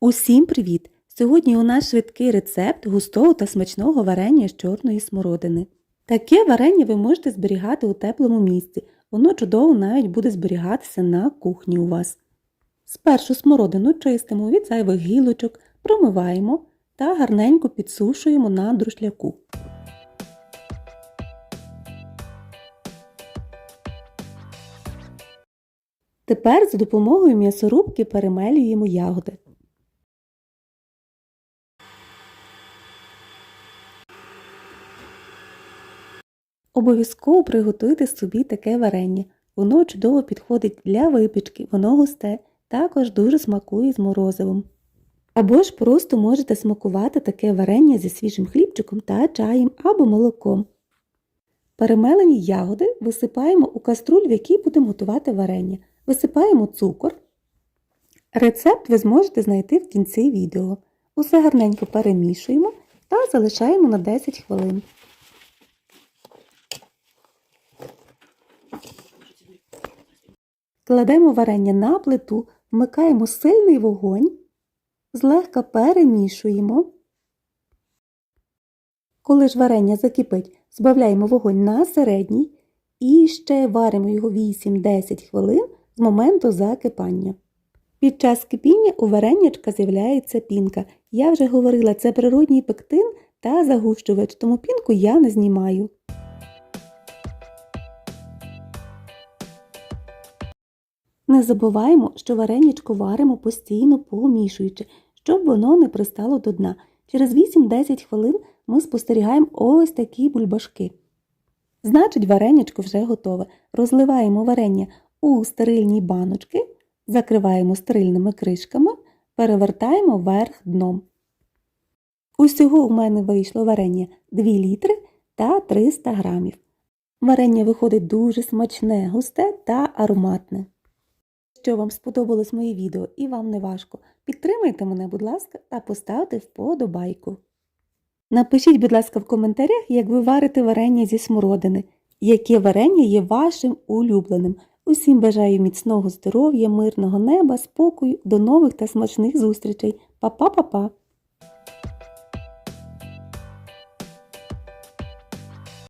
Усім привіт! Сьогодні у нас швидкий рецепт густого та смачного варення з чорної смородини. Таке варення ви можете зберігати у теплому місці, воно чудово навіть буде зберігатися на кухні у вас. Спершу смородину чистимо від зайвих гілочок, промиваємо та гарненько підсушуємо на друшляку. Тепер за допомогою м'ясорубки перемелюємо ягоди. Обов'язково приготуйте собі таке варення. Воно чудово підходить для випічки, воно густе, також дуже смакує з морозивом. Або ж просто можете смакувати таке варення зі свіжим хлібчиком та чаєм або молоком. Перемелені ягоди висипаємо у каструль, в якій будемо готувати варення. Висипаємо цукор. Рецепт ви зможете знайти в кінці відео. Усе гарненько перемішуємо та залишаємо на 10 хвилин. Кладемо варення на плиту, вмикаємо сильний вогонь, злегка перемішуємо. Коли ж варення закипить, збавляємо вогонь на середній і ще варимо його 8-10 хвилин з моменту закипання. Під час кипіння у варенячка з'являється пінка. Я вже говорила, це природній пектин та загущувач, тому пінку я не знімаю. Не забуваємо, що вареничко варимо постійно помішуючи, щоб воно не пристало до дна. Через 8-10 хвилин ми спостерігаємо ось такі бульбашки. Значить, вареничко вже готове. Розливаємо варення у стерильні баночки, закриваємо стерильними кришками, перевертаємо вверх дном. Усього у мене вийшло варення 2 літри та 300 грамів. Варення виходить дуже смачне, густе та ароматне. Якщо вам сподобалось моє відео і вам не важко, підтримайте мене, будь ласка, та поставте вподобайку. Напишіть, будь ласка, в коментарях, як ви варите варення зі смородини, яке варення є вашим улюбленим. Усім бажаю міцного здоров'я, мирного неба, спокою, до нових та смачних зустрічей. Па-па-па-па!